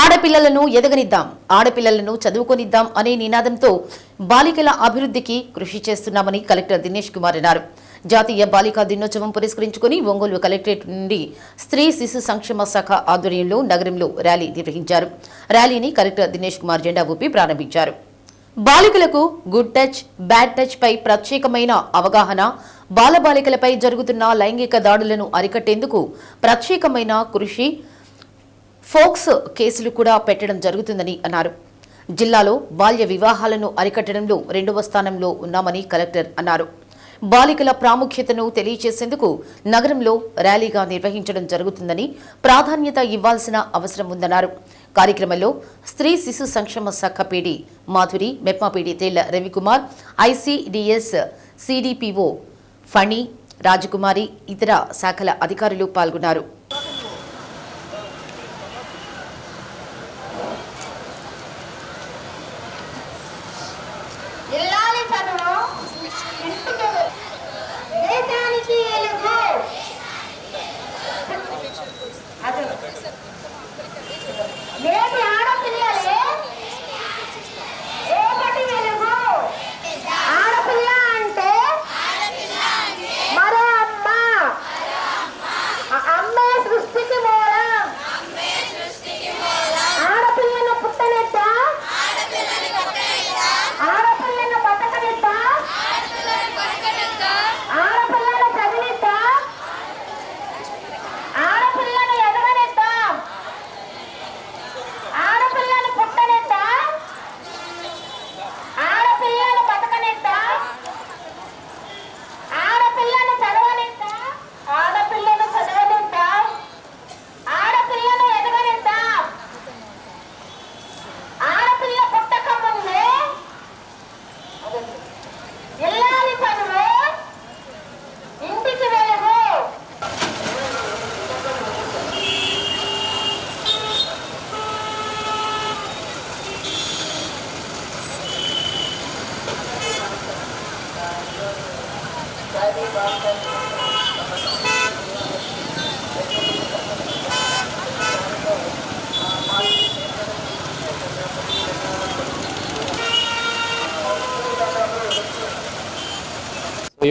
ఆడపిల్లలను ఎదగనిద్దాం ఆడపిల్లలను చదువుకొనిద్దాం అనే నినాదంతో బాలికల అభివృద్ధికి కృషి చేస్తున్నామని కలెక్టర్ దినేష్ కుమార్ అన్నారు. జాతీయ బాలికా దినోత్సవం పురస్కరించుకుని ఒంగోలు కలెక్టరేట్ నుండి స్త్రీ శిశు సంక్షేమ శాఖ ఆధ్వర్యంలో నగరంలో ర్యాలీ నిర్వహించారు. ర్యాలీని కలెక్టర్ దినేష్ కుమార్ జెండా ఊపి ప్రారంభించారు. బాలికలకు గుడ్ టచ్ బ్యాడ్ టచ్ పై ప్రత్యేకమైన అవగాహన బాలబాలికలపై జరుగుతున్న లైంగిక దాడులను అరికట్టేందుకు ప్రత్యేకమైన కృషి ఫోక్స్ కేసులు కూడా పెట్టడం జరుగుతుందని అన్నారు. జిల్లాలో బాల్య వివాహాలను అరికట్టడంలో రెండవ స్థానంలో ఉన్నామని కలెక్టర్ అన్నారు. బాలికల ప్రాముఖ్యతను తెలియజేసేందుకు నగరంలో ర్యాలీగా నిర్వహించడం జరుగుతుందని ప్రాధాన్యత ఇవ్వాల్సిన అవసరం ఉందన్నారు. కార్యక్రమంలో స్త్రీ శిశు సంక్షేమ శాఖ పీడి మాధురి మెప్మాపీడి తేళ్ళ రవికుమార్ ఐసీడిఎస్ సిడిపిఓ ఫణి రాజకుమారి ఇతర శాఖల అధికారులు పాల్గొన్నారు. అదే.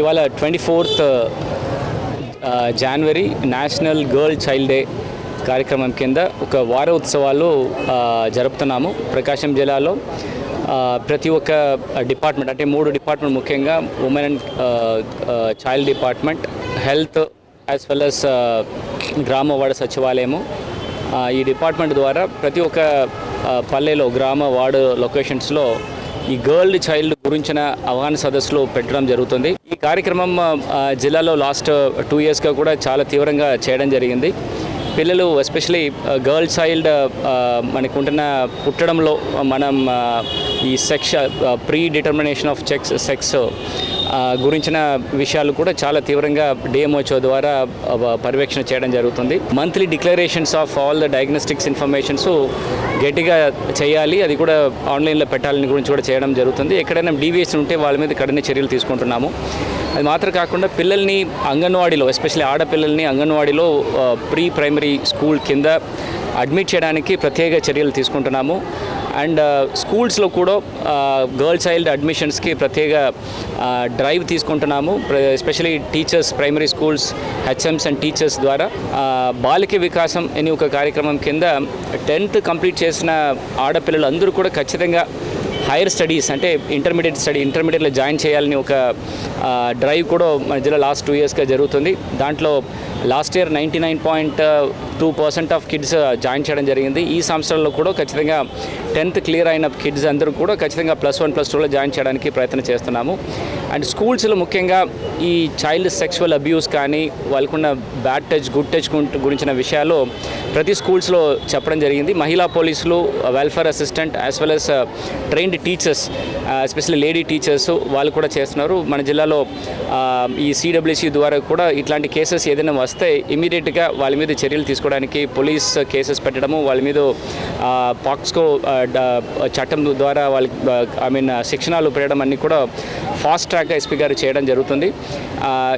ఇవాళ twenty fourth January national girl child day కార్యక్రమం కింద ఒక వార ఉత్సవాలు జరుపుతున్నాము. ప్రకాశం జిల్లాలో ప్రతి ఒక్క డిపార్ట్మెంట్ అంటే మూడు డిపార్ట్మెంట్ ముఖ్యంగా women and child department health as well as గ్రామ వార్డ సచివాలయము ఈ డిపార్ట్మెంట్ ద్వారా ప్రతి ఒక్క పల్లెలో గ్రామ వార్డు లొకేషన్స్లో ఈ గర్ల్ చైల్డ్ గురించిన అవగాహన సదస్సులో పెట్టడం జరుగుతుంది. ఈ కార్యక్రమం జిల్లాలో లాస్ట్ టూ ఇయర్స్గా కూడా చాలా తీవ్రంగా చేయడం జరిగింది. పిల్లలు ఎస్పెషలీ గర్ల్ చైల్డ్ మనకు ఉంటున్న పుట్టడంలో మనం ఈ sex pre determination of sex sex గురించిన విషయాలు కూడా చాలా తీవ్రంగా డిఎంఓచో ద్వారా పర్యవేక్షణ చేయడం జరుగుతుంది. Monthly declarations of all the diagnostics informations గట్టిగా చేయాలి. అది కూడా ఆన్లైన్లో పెట్టాలని గురించి కూడా చేయడం జరుగుతుంది. ఎక్కడైనా డీవియేషన్ ఉంటే వాళ్ళ మీద కఠిన చర్యలు తీసుకుంటున్నాము. అది మాత్రం కాకుండా పిల్లల్ని అంగన్వాడీలో ఎస్పెషల్లీ ఆడపిల్లల్ని అంగన్వాడీలో ప్రీ ప్రైమరీ స్కూల్ కింద అడ్మిట్ చేయడానికి ప్రత్యేక చర్యలు తీసుకుంటున్నాము. అండ్ స్కూల్స్లో కూడా గర్ల్ చైల్డ్ అడ్మిషన్స్కి ప్రత్యేక డ్రైవ్ తీసుకుంటున్నాము. Especially teachers primary schools HMs and teachers ద్వారా. బాలిక వికాసం అనే ఒక కార్యక్రమం కింద టెన్త్ కంప్లీట్ చేసిన ఆడపిల్లలు అందరూ కూడా ఖచ్చితంగా హైయర్ స్టడీస్ అంటే ఇంటర్మీడియట్ స్టడీ ఇంటర్మీడియట్లో జాయిన్ చేయాలని ఒక డ్రైవ్ కూడా మన జిల్లా లాస్ట్ టూ ఇయర్స్గా జరుగుతుంది. దాంట్లో last year ninety nine point two percent of kids join చేయడం జరిగింది. ఈ సంవత్సరంలో కూడా ఖచ్చితంగా టెన్త్ క్లియర్ అయిన కిడ్స్ అందరూ కూడా ఖచ్చితంగా ప్లస్ వన్ ప్లస్ టూలో జాయిన్ చేయడానికి ప్రయత్నం చేస్తున్నాము. అండ్ స్కూల్స్లో ముఖ్యంగా ఈ చైల్డ్ సెక్షువల్ అబ్యూస్ కానీ వాళ్ళకున్న బ్యాడ్ టచ్ గుడ్ టచ్ గురించిన విషయాలు ప్రతి స్కూల్స్లో చెప్పడం జరిగింది. మహిళా పోలీసులు welfare assistant as well as trained teachers especially lady teachers వాళ్ళు కూడా చేస్తున్నారు. మన జిల్లాలో ఈ సిడబ్ల్యూసి ద్వారా కూడా ఇట్లాంటి కేసెస్ ఏదైనా వస్తే ఇమీడియట్గా వాళ్ళ మీద చర్యలు తీసుకోవడానికి పోలీస్ కేసెస్ పెట్టడము వాళ్ళ మీద పాక్స్కో చట్టం ద్వారా వాళ్ళకి ఐ మీన్ శిక్షణాలు పెట్టడం అన్నీ కూడా ఫాస్ట్ ట్రాక్ ఎస్పీ గారు చేయడం జరుగుతుంది.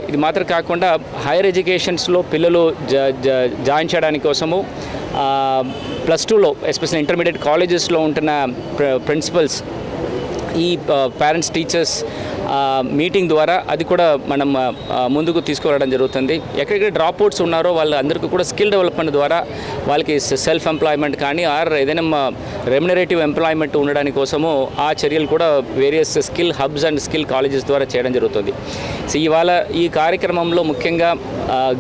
ఇది మాత్రం కాకుండా హైయర్ ఎడ్యుకేషన్స్లో పిల్లలు జాయిన్ చేయడానికి కోసము ప్లస్ టూలో ఎస్పెషల్లీ ఇంటర్మీడియట్ కాలేజెస్లో ఉంటున్న ప్రిన్సిపల్స్ ఈ పేరెంట్స్ టీచర్స్ మీటింగ్ ద్వారా అది కూడా మనం ముందుకు తీసుకురావడం జరుగుతుంది. ఎక్కడెక్కడ డ్రాప్ అవుట్స్ ఉన్నారో వాళ్ళందరికీ కూడా స్కిల్ డెవలప్మెంట్ ద్వారా వాళ్ళకి సెల్ఫ్ ఎంప్లాయ్మెంట్ కానీ ఆర్ ఏదైనా రెమ్యునరేటివ్ ఎంప్లాయ్మెంట్ ఉండడానికి కోసము ఆ చర్యలు కూడా various skill hubs and skill colleges ద్వారా చేయడం జరుగుతుంది. సో ఇవాళ ఈ కార్యక్రమంలో ముఖ్యంగా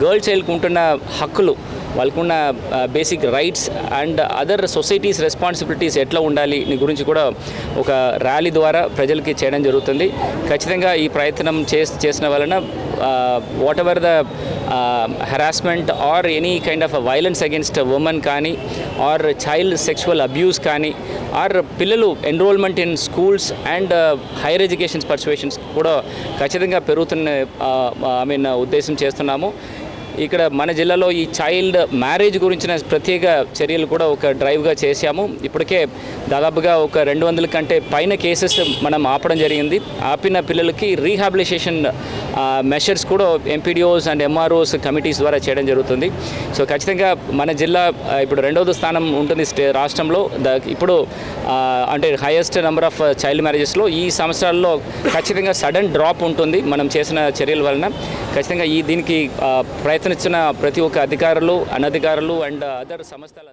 గర్ల్ చైల్డ్కి ఉంటున్న హక్కులు వాళ్ళకున్న basic rights and other societies responsibilities ఎట్లా ఉండాలి నీ గురించి కూడా ఒక ర్యాలీ ద్వారా ప్రజలకి చేయడం జరుగుతుంది. ఖచ్చితంగా ఈ ప్రయత్నం చేస్ చేసిన వలన whatever the harassment or any kind of violence against women కానీ ఆర్ చైల్డ్ సెక్షువల్ అబ్యూస్ కానీ ఆర్ పిల్లలు enrolment in schools and higher education persuasions కూడా ఖచ్చితంగా పెరుగుతున్న ఐ మీన్ ఉద్దేశం చేస్తున్నాము. ఇక్కడ మన జిల్లాలో ఈ చైల్డ్ మ్యారేజ్ గురించిన ప్రత్యేక చర్యలు కూడా ఒక డ్రైవ్గా చేశాము. ఇప్పటికే దాదాపుగా ఒక రెండు వందల కంటే పైన కేసెస్ మనం ఆపడం జరిగింది. ఆపిన పిల్లలకి రీహాబిలిటేషన్ మెషర్స్ కూడా ఎంపీడీఓస్ అండ్ ఎంఆర్ఓస్ కమిటీస్ ద్వారా చేయడం జరుగుతుంది. సో ఖచ్చితంగా మన జిల్లా ఇప్పుడు రెండవది స్థానం ఉంటుంది స్టే రాష్ట్రంలో. ద ఇప్పుడు అంటే హైయెస్ట్ నెంబర్ ఆఫ్ చైల్డ్ మ్యారేజెస్లో ఈ సంవత్సరాల్లో ఖచ్చితంగా సడన్ డ్రాప్ ఉంటుంది మనం చేసిన చర్యల వలన. ఖచ్చితంగా ఈ దీనికి ఆ, ప్రయత్నిస్తున్న ప్రతి ఒక్క అధికారులు అనధికారులు అండ్ అదర్ సంస్థలు